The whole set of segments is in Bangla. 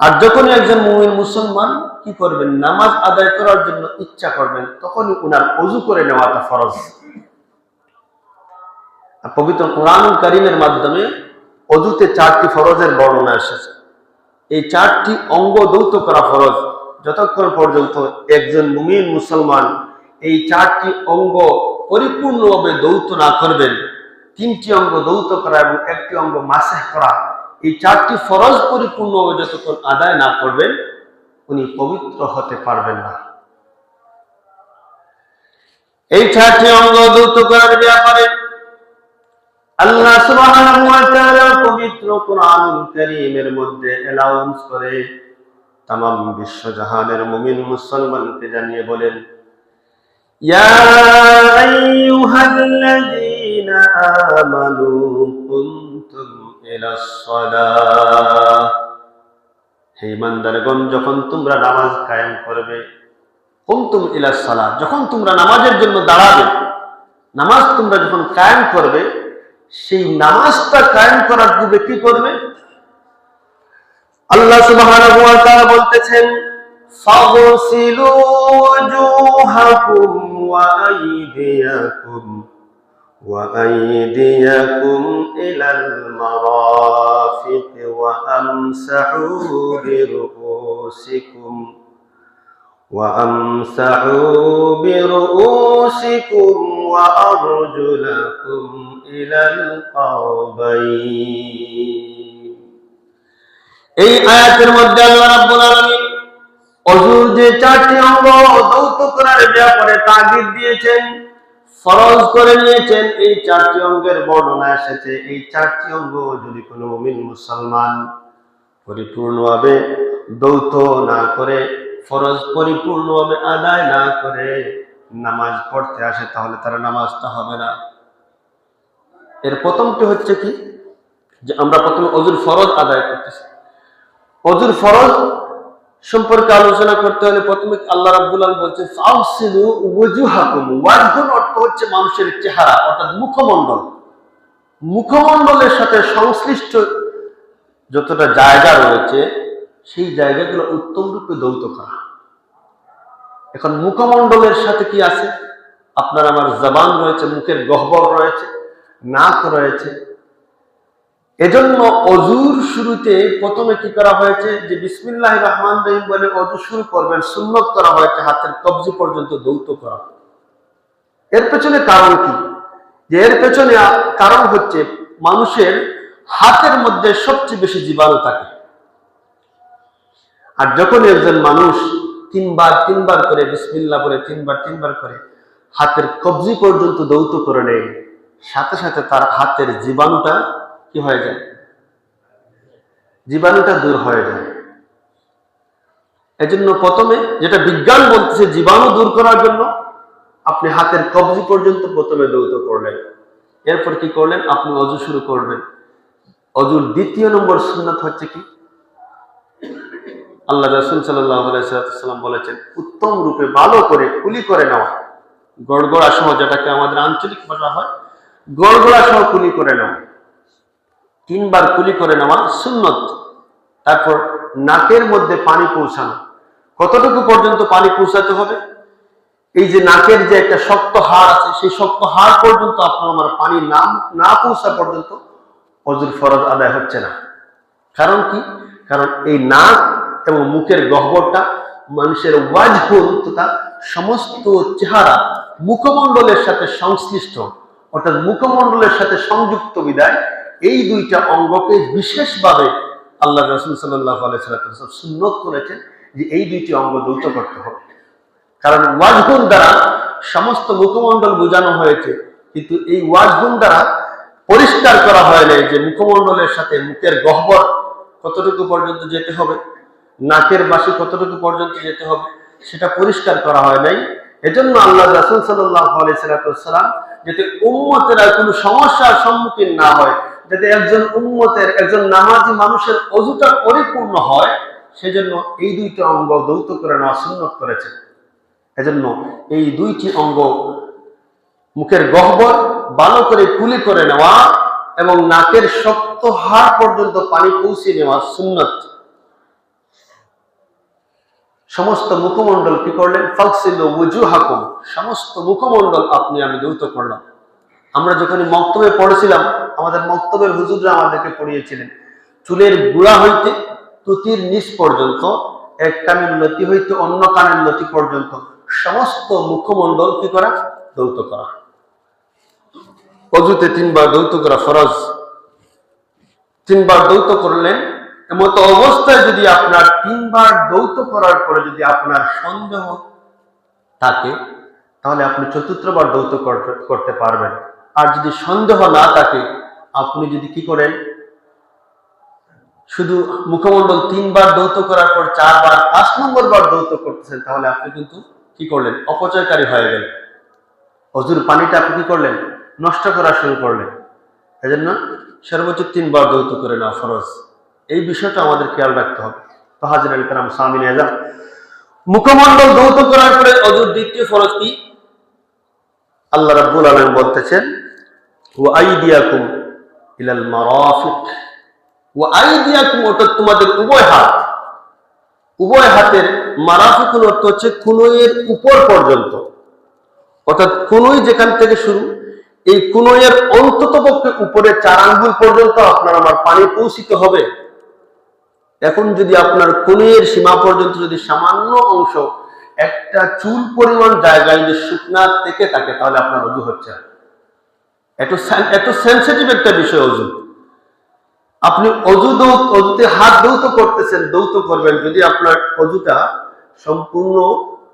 আর যখনই একজন মুমিন মুসলমান কি করবেন? নামাজ আদায় করার জন্য ইচ্ছা করবেন, তখনই উনার অজু করে নেওয়াটা ফরজ। পবিত্র কোরআন করিমের মাধ্যমে অজুতে চারটি ফরজের বর্ণনা এসেছে। এই চারটি অঙ্গ দৌত করা ফরজ। যতক্ষণ পর্যন্ত একজন মুমিন মুসলমান এই চারটি অঙ্গ পরিপূর্ণভাবে দৌত না করবেন, তিনটি অঙ্গ দৌত করা এবং একটি অঙ্গ মাসেহ করা এই চারটি ফরজ পরিপূর্ণভাবে যতক্ষণ আদায় না করবেন, উনি পবিত্র হতে পারবেন না। এই চারটি অঙ্গ দৌত করার ব্যাপারে আল্লাহ সুবহানাহু ওয়া তাআলা পবিত্র কোরআনুল কারীমের মধ্যে অ্যালাউন্স করে, তামাম বিশ্বজাহানের মুমিন মুসলমানকে জানিয়ে বলেন, ইয়া আইয়ুহাল্লাযীনা আমানু কুনতুম হে ইমানদারগণ, যখন তোমরা নামাজ কায়েম করবে, কুনতুম ইলাস সালাহ, যখন তোমরা নামাজের জন্য দাঁড়াবে, নামাজ তোমরা যখন কায়েম করবে, সেই নামাজটা কায়েম করার পূর্বে কি করবে? আল্লাহ তাআলা বলতেছেন, ফাগসিলু ওয়াজুহাকুম ওয়া আইদিয়াকুম ওয়া আইদিয়াকুম ইলাল মারাফিক ওয়া আমসাহু বিরুসিকুম وامسحوا برؤوسكم وارجلكم الى القربين এই আয়াতের মধ্যে আল্লাহ রাব্বুল আলামিন অজুর যে চারটি অঙ্গ দৌত করার ব্যাপারে তাগিদ দিয়েছেন ফরজ করে নিয়েছেন, এই চারটি অঙ্গের বর্ণনা এসেছে। এই চারটি অঙ্গ যদি কোনো মুমিন মুসলমান পরিপূর্ণভাবে দৌত না করে, ফরজ পরিপূর্ণভাবে আদায় না করে, নামাজ পড়তে আসে, তাহলে তার নামাজটা হবে না। এর প্রথমটি হচ্ছে কি? যে আমরা প্রথমে অজুর ফরজ আদায় করতেছি। অজুর ফরজ সম্পর্কে আলোচনা করতে হলে প্রথমে আল্লাহ রাব্বুল আলামিন বলছেন, ফাউসিলু ওয়াজুহাকুম। অর্থ হচ্ছে মানুষের চেহারা, অর্থাৎ মুখমণ্ডল। মুখমণ্ডলের সাথে সংশ্লিষ্ট যতটা জায়গা রয়েছে, সেই জায়গাগুলো উত্তম রূপে দৌত করা। এখন মুখমণ্ডলের সাথে কি আছে? আপনার আমার জবান রয়েছে, মুখের গহ্বর রয়েছে, নাক রয়েছে এজন্য অজুর শুরুতে প্রথমে কি করা হয়েছে? যে বিসমিল্লাহ রহমান রহিম বলে অজু শুরু করবেন, সুন্নত করা হয়েছে, হাতের কবজি পর্যন্ত দৌত করা। এর পেছনে কারণ কি? যে এর পেছনে কারণ হচ্ছে মানুষের হাতের মধ্যে সবচেয়ে বেশি জীবাণু থাকে। আর যখন একজন মানুষ তিনবার তিনবার করে বিসমিল্লা বলে, তিনবার তিনবার করে হাতের কবজি পর্যন্ত দৌত করে নেয়, সাথে সাথে তার হাতের জীবাণুটা কি হয়ে যায়? জীবাণুটা দূর হয়ে যায়। এজন্য প্রথমে যেটা বিজ্ঞান বলতেছে, জীবাণু দূর করার জন্য আপনি হাতের কবজি পর্যন্ত প্রথমে দৌত করলেন। এরপর কি করলেন? আপনি অজু শুরু করবেন অজুর দ্বিতীয় নম্বর সুন্নাত হচ্ছে কি? আল্লাহ রসুল সাল্লাম বলেছেন, উত্তম রূপে ভালো করে কুলি করে নেওয়া গড়গড়া সহ যেটাকে আমাদের আঞ্চলিক ভাষা হয়, গড়গড়া সহ কুলি করে নেওয়া তিনবার কুলি করে নেওয়া সুন্নত। তারপর নাকের মধ্যে পানি পৌঁছানো। কতটুকু পর্যন্ত পানি পৌঁছাতে হবে? এই যে নাকের যে একটা শক্ত হাড় আছে, সেই শক্ত হাড় পর্যন্ত আপনার আমার পানি না না পৌঁছা পর্যন্ত অজুর ফরজ আদায় হচ্ছে না। কারণ কি? কারণ এই নাক এবং মুখের গহ্বরটা মানুষের ওয়াজহুল তথা সমস্ত চেহারা মুখমণ্ডলের সাথে সংশ্লিষ্ট। অর্থাৎ মুখমণ্ডলের সাথে সংযুক্ত বিদায় এই দুইটা অঙ্গকে বিশেষভাবে আল্লাহ রসুল সাল্লাহ আলাইসাল্লাম সুন্নত করেছেন যে এই দুইটি অঙ্গ দৌত করতে হবে। কারণ ওয়াজগুন দ্বারা সমস্ত মুখমণ্ডল বোঝানো হয়েছে, কিন্তু এই ওয়াজগুন দ্বারা পরিষ্কার করা হয় নাই যে মুখমণ্ডলের সাথে মুখের গহ্বর কতটুকু পর্যন্ত যেতে হবে, নাকের বাসি কতটুকু পর্যন্ত যেতে হবে, সেটা পরিষ্কার করা হয় নাই। এজন্য আল্লাহ রাসুল সাল্লাহ আলাইসালাম যাতে উম্মতেরা কোনো সমস্যার সম্মুখীন না হয় যাতে একজন উম্মতের, একজন নামাজি মানুষের অজুটা পরিপূর্ণ হয়, সেজন্য এই দুইটি অঙ্গ দৌত করে নেওয়া সুন্নত করেছে। এজন্য এই দুইটি অঙ্গ মুখের গহ্বর ভালো করে কুলি করে নেওয়া এবং নাকের শক্ত হাড় পর্যন্ত পানি পৌঁছে নেওয়া সুন্নত। সমস্ত মুখমণ্ডল কি করলেন? ফাকসিল সমস্ত মুখমণ্ডল আপনি আমি দ্রুত করলাম। আমরা যখন মক্তবে পড়েছিলাম, আমাদের মক্তবের হুজুররা আমাদেরকে পড়িয়েছিলেন, চুলের গুড়া হইতে তুতির নিচ পর্যন্ত, এক কানের লতি হইতে অন্য কানের লতি পর্যন্ত, সমস্ত মুখমণ্ডল কি করা? দৌত করা। অজুতে তিনবার দৌত করা ফরজ। তিনবার দৌত করলেন, এমতো অবস্থায় যদি আপনার তিনবার দৌত করার পরে যদি আপনার সন্দেহ থাকে, তাহলে আপনি চতুর্থবার দৌত করতে পারবেন। আর যদি সন্দেহ না থাকে, আপনি যদি কি করেন? শুধু মুখমণ্ডল তিনবার দৌত করার পর চারবার, পাঁচ নম্বর বার দৌত করতেছেন, তাহলে আপনি কিন্তু কি করলেন? অপচয়কারী হয়ে গেলেন। অজুর পানিটা আপনি কি করলেন? নষ্ট করা শুরু করলেন। এজন্য সর্বোচ্চ তিনবার দৌত করে নেওয়া ফরজ। এই বিষয়টা আমাদের খেয়াল রাখতে হবে। তো হাজির আল কালাম সামিন এজাম মুখমণ্ডল দৌত করার পরে অজুর দ্বিতীয় ফরজ কি? আল্লাহ রাব্বুল আলম বলতেছেন ও আইদিয়াকুম ইলাল মারাফিক। ও আইদিয়াকুম ওটা তোমাদের উভয় হাত। উভয় হাতের মারাফিকুল অর্থ হচ্ছে কুনুয়ের উপর পর্যন্ত। অর্থাৎ কুনুই যেখান থেকে শুরু, এই কুনুয়ের অন্তত পক্ষে উপরে চার আঙ্গুল পর্যন্ত আপনার আমার পানি পৌঁছিতে হবে। এখন যদি আপনার কুনুয়ের সীমা পর্যন্ত যদি সামান্য অংশ একটা চুল পরিমাণ জায়গায় যদি শুকনা থেকে থাকে, তাহলে আপনার অজু হচ্ছে না। এত সেন্সিটিভ একটা বিষয়, অজু। আপনি অজু দৌত অজুতে হাত দৌত করতেছেন, দৌত করবেন। যদি আপনার অজুটা সম্পূর্ণ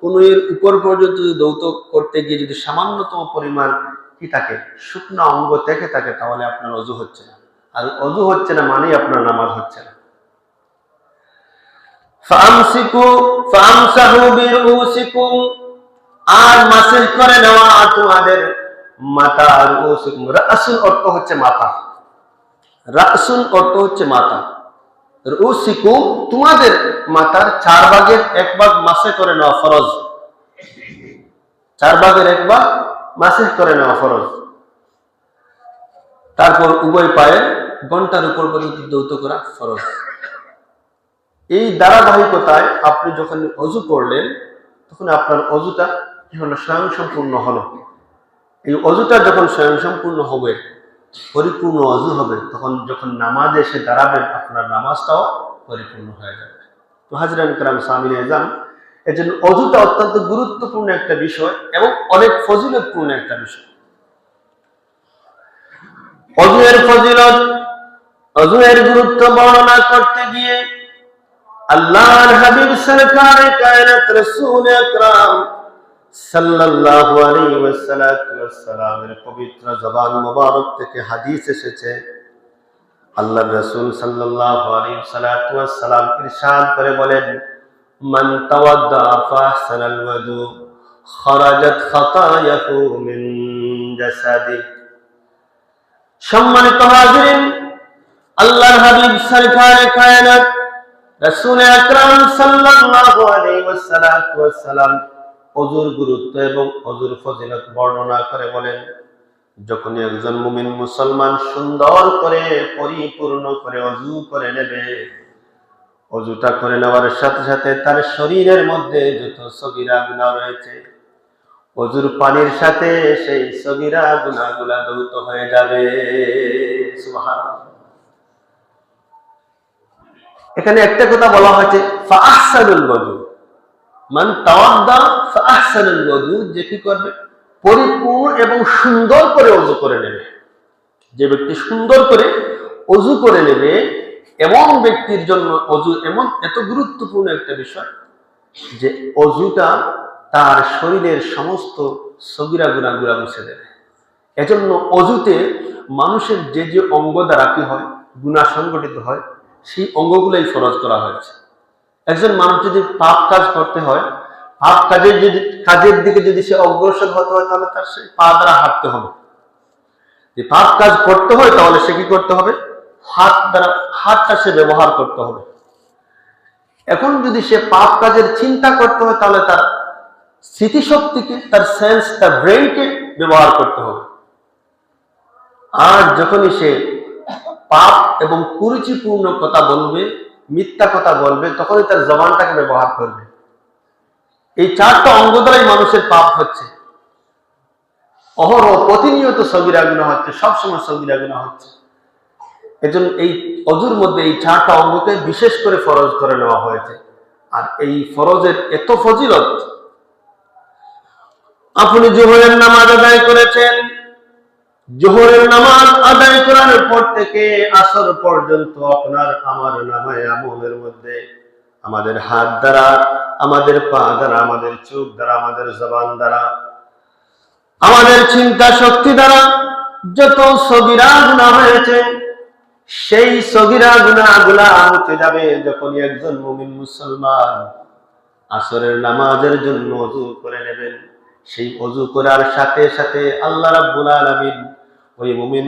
কনুয়ের উপর পর্যন্ত যদি দৌত করতে গিয়ে যদি সামান্যতম পরিমাণ কি থাকে, শুকনো অঙ্গ থেকে থাকে, তাহলে আপনার অজু হচ্ছে না। আর অজু হচ্ছে না মানেই আপনার নামাজ হচ্ছে না। আর মাসেজ করে নেওয়া তোমাদের মাথা আর রাসুল অর্থ হচ্ছে মাথা রাসুল অর্থ হচ্ছে মাথা রুসিকুম তোমাদের মাথার চার ভাগের এক ভাগ মাসে করে নেওয়া ফরজ। চার ভাগের এক ভাগ মাসে করে নেওয়া ফরজ। তারপর উভয় পায়ের ঘণ্টার উপর পর্যন্ত দৌত করা ফরজ। এই ধারাবাহিকতায় আপনি যখন অজু করলেন, তখন আপনার অজুটা কি হলো? স্বয়ং সম্পূর্ণ হলো। এই অজুটা যখন স্বয়ং সম্পূর্ণ হবে, পরিপূর্ণ অজু হবে, তখন যখন নামাজে এসে দাঁড়াবেন, আপনার নামাজটাও পরিপূর্ণ হয়ে যাবে। তো হাজরান কালাম সামিন এজাম এর জন্য অজুটা অত্যন্ত গুরুত্বপূর্ণ একটা বিষয় এবং অনেক ফজিলতপূর্ণ একটা বিষয়। অজুয়ের ফজিলত, অজুয়ের গুরুত্ব বর্ণনা করতে গিয়ে আল্লাহর হাবিব সরকার কায়নাত রাসূল আকরাম সাল্লাল্লাহু আলাইহি ওয়াসাল্লামের পবিত্র জবান মোবারক থেকে হাদিস এসেছে। আল্লাহর রাসূল সাল্লাল্লাহু আলাইহি ওয়াসাল্লাম ইরশাদ করে বলেন, মান তাওয়াদ্দা ফাহসানাল ওয়াদু, খরাজাত খাতায়াহু মিন জাসাদি। সম্মানিত হাজিরিন, আল্লাহর হাবিব সরকার কায়নাত, রাসূল আকরাম সাল্লাল্লাহু আলাইহি ওয়াসাল্লাম অজুর গুরুত্ব এবং অজুর ফজিলত বর্ণনা করে বলেন, যখন একজন মুমিন মুসলমান সুন্দর করে, পরিপূর্ণ করে অজু করে নেবে, অজুটা করে নেওয়ার সাথে সাথে তার শরীরের মধ্যে যত সগিরা গুণা রয়েছে, অজুর পানির সাথে সেই সগিরা গুণাগুলা দৌত হয়ে যাবে। এখানে একটা কথা বলা হয়েছে ফাহসানুল ওযু। মান তাওয়াদ্দা ফাহসানুল ওযু যে কি করবে? পরিপূর্ণ এবং সুন্দর করে অজু করে নেবে। যে ব্যক্তি সুন্দর করে অজু করে নেবে, এমন ব্যক্তির জন্য অজু এমন, এত গুরুত্বপূর্ণ একটা বিষয় যে অজুটা তার শরীরের সমস্ত সগিরা গুণা গুড়া মুছে দেবে। এজন্য অজুতে মানুষের যে যে অঙ্গ দ্বারা কি হয়? গুণা সংগঠিত হয়, সেই অঙ্গগুলোই ফরজ করা হয়েছে। একজন মানুষ যদি পাপ কাজ করতে হয়, পাপ কাজের যদি, কাজের দিকে যদি সে অগ্রসর হতে হয়, তাহলে তার সেই পা দ্বারা হাঁটতে হবে। যে পাপ কাজ করতে হয়, তাহলে সে কি করতে হবে? হাত দ্বারা, হাতটা সে ব্যবহার করতে হবে। এখন যদি সে পাপ কাজের চিন্তা করতে হয়, তাহলে তার স্মৃতিশক্তিকে, তার সেন্স তার ব্রেনকে ব্যবহার করতে হবে। আর যখনই সে পাপ এবং কুরুচিপূর্ণ কথা বলবে মিথ্যা কথা বলবে, তখনই তার জবানটাকে ব্যবহার করবে। এই চারটা অঙ্গ দ্বারাই মানুষের পাপ হচ্ছে। অহরহ প্রতিনিয়ত সগিরা গুণা হচ্ছে, সবসময় সগিরা গুণা হচ্ছে। এজন্য এই অজুর মধ্যে এই চারটা অঙ্গকে বিশেষ করে ফরজ করে নেওয়া হয়েছে। আর এই ফরজের এত ফজিলত, আপনি জোহরের নামাজ আদায় করেছেন জোহরের নামাজ আদায় করার পর থেকে আসর পর্যন্ত আপনার আমার নামায় আমলের মধ্যে আমাদের হাত দ্বারা, আমাদের পা দ্বারা, আমাদের চোখ দ্বারা, আমাদের জবান দ্বারা, আমাদের চিন্তা শক্তি দ্বারা যত সগিরা গুণা হয়েছে, সেই সগিরা গুণা গুলা মুছে যাবে যখন একজন মুমিন মুসলমান আসরের নামাজের জন্য অজু করে নেবেন। সেই অজু করার সাথে সাথে আল্লাহ রাব্বুল আলামিন ওই মুমিন